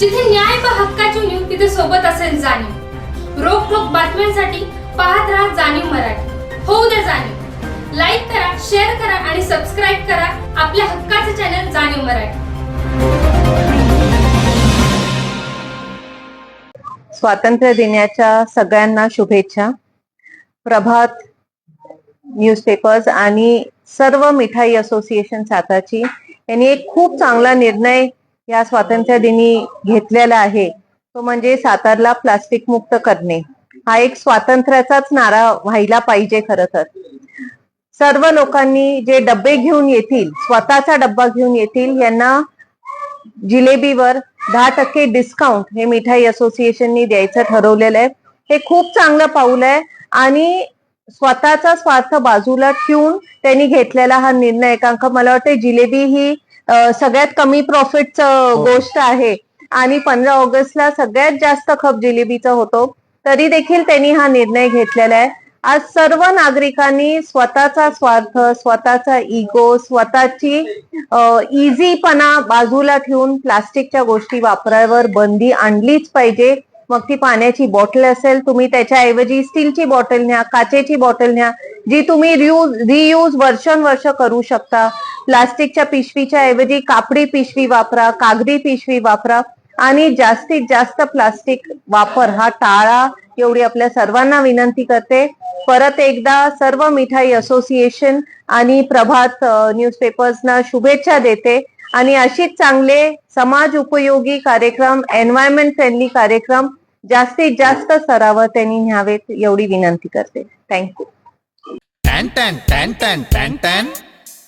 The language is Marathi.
जिथे न्याय पहा हक्काची न्यू तिथे सोबत असेल जाणीव. रोखोक बातम्यांसाठी पाहत राहा जाणीव मराठी. होऊ द्या जाणीव. लाईक करा शेअर करा आणि सबस्क्राईब करा आपल्या हक्काचे चॅनल जाणीव मराठी. स्वातंत्र्य दिनाच्या सगळ्यांना शुभेच्छा. प्रभात न्यूजपेपर्स आणि सर्व मिठाई असोसिएशन साताची यांनी एक खूप चांगला निर्णय या स्वातंत्र्य दिनी घेतलेला आहे तो म्हणजे सातारला प्लास्टिक मुक्त करणे. हा एक स्वातंत्र्याचाच नारा व्हायला पाहिजे खर तर. सर्व लोकांनी जे डबे घेऊन येतील स्वतःचा डब्बा घेऊन येतील यांना जिलेबीवर दहा टक्के डिस्काउंट हे मिठाई असोसिएशननी द्यायचं ठरवलेलं आहे. हे खूप चांगलं पाऊल आहे आणि स्वतःचा स्वार्थ बाजूला ठेवून त्यांनी घेतलेला हा निर्णय. कारण का मला वाटतं जिलेबी ही सगळ्यात कमी प्रॉफिटचं गोष्ट आहे. आणि पंधरा ऑगस्टला सगळ्यात जास्त खप जिलेबीचा होतो. तरी देखील त्यांनी हा निर्णय घेतलेला आहे. आज सर्व नागरिकांनी स्वतःचा स्वार्थ स्वतःचा इगो स्वतःची इझीपणा बाजूला ठेवून प्लास्टिकच्या गोष्टी वापरावर बंदी आणलीच पाहिजे. मग ती पाण्याची बॉटल असेल तुम्ही त्याच्याऐवजी स्टीलची बॉटल न्या काचेची बॉटल न्या जी तुम्ही रियूज रियूज वर्षानुवर्ष करू शकता. प्लास्टिकच्या पिशवीच्या ऐवजी कापडी पिशवी वापरा कागदी पिशवी वापरा आणि जास्तीत जास्त प्लास्टिक वापर. हा टाळा एवढी आपल्या सर्वांना विनंती करते. परत एकदा सर्व मिठाई असोसिएशन आणि प्रभात न्यूजपेपर्सना शुभेच्छा देते आणि अशीच चांगले समाज उपयोगी कार्यक्रम एन्व्हायरमेंट फ्रेंडली कार्यक्रम जास्तीत जास्त सराव त्यांनी न्यावेत एवढी विनंती करते. थँक्यू